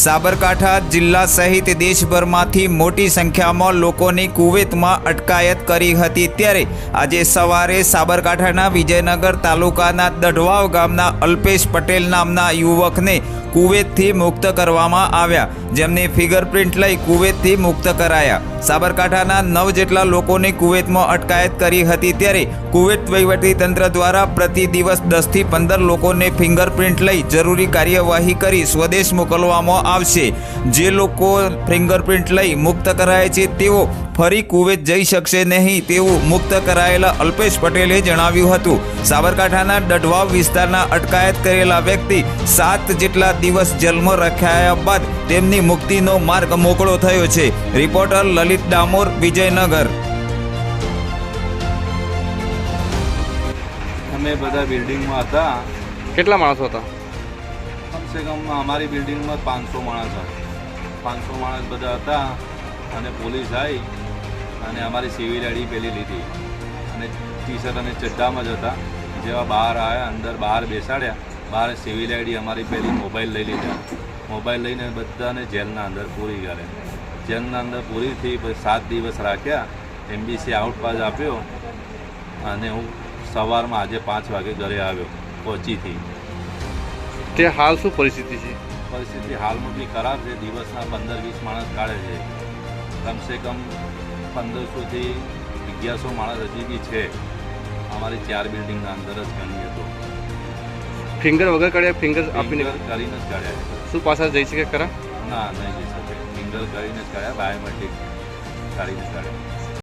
સાબરકાંઠા જિલ્લા સહિત દેશભરમાંથી મોટી સંખ્યામાં લોકોની કુવેતમાં અટકાયત કરી હતી ત્યારે આજે સવારે સાબરકાંઠાના વિજયનગર તાલુકાના દઢવાવ ગામના અલ્પેશ પટેલ નામના યુવકને કુવેતથી મુક્ત કરવામાં આવ્યા. જેમને ફિંગરપ્રિન્ટ લઈ કુવેતથી મુક્ત કરાયા. સાબરકાંઠાના નવ જેટલા લોકોને કુવેતમાં અટકાયત કરી હતી ત્યારે કુવેત તંત્ર દ્વારા પ્રતિ દિવસ દસથી પંદર લોકોને ફિંગરપ્રિન્ટ લઈ જરૂરી કાર્યવાહી કરી સ્વદેશ મોકલવામાં આવશે. જે લોકો ફિંગરપ્રિન્ટ લઈ મુક્ત કરાય છે તેઓ ફરી કુવેત જઈ શકશે નહીં તેવું મુક્ત કરાયેલા અલ્પેશ પટેલે જણાવ્યું હતું. સાબરકાંઠાના ડઢવાવ વિસ્તારના અટકાયત કરેલા વ્યક્તિ સાત જેટલા દિવસ જેલમાં રખાયા બાદ તેમની મુક્તિનો માર્ગ મોકળો થયો છે. રિપોર્ટર લલિત ડામોર વિજયનગર. અમે બધા બિલ્ડિંગમાં હતા. કેટલા માણસો હતા? કમસે કમ અમારી બિલ્ડિંગમાં પાંચસો માણસ હતા. પાંચસો માણસ બધા હતા અને પોલીસ આવી અને અમારી સિવિલ આઈડી પેલી લીધી. અને ટી શર્ટ અને ચડ્ડામાં જ હતા. જેવા બહાર આવ્યા, અંદર બહાર બેસાડ્યા, બહાર સિવિલ આઈડી અમારી પેલી મોબાઈલ લઈ લીધા. મોબાઈલ લઈને બધાને જેલના અંદર પૂરી કરે જેલના અંદર પૂરી થઈ પછી સાત દિવસ રાખ્યા. એમબીસી આઉટપાસ આપ્યો અને હું સવારમાં આજે પાંચ વાગે ઘરે આવ્યો, પહોંચીથી. તે હાલ શું પરિસ્થિતિ છે? પરિસ્થિતિ હાલમાં બી ખરાબ છે. દિવસના પંદર વીસ માણસ કાઢે છે. કમસે કમ પંદરસોથી અગિયારસો માણસ હજી બી છે. અમારી ચાર બિલ્ડિંગના અંદર જ ગણીએ તો ફિંગર વગર કાઢ્યા ફિંગર આપીને? કરીને જ કાઢ્યા શું પાછા જઈ શકે ખરા? ના નહીં જઈ શકે. ફિંગર કરીને જ કાઢ્યા બાયોમેટ્રિક કાઢીને જ કાઢ્યા.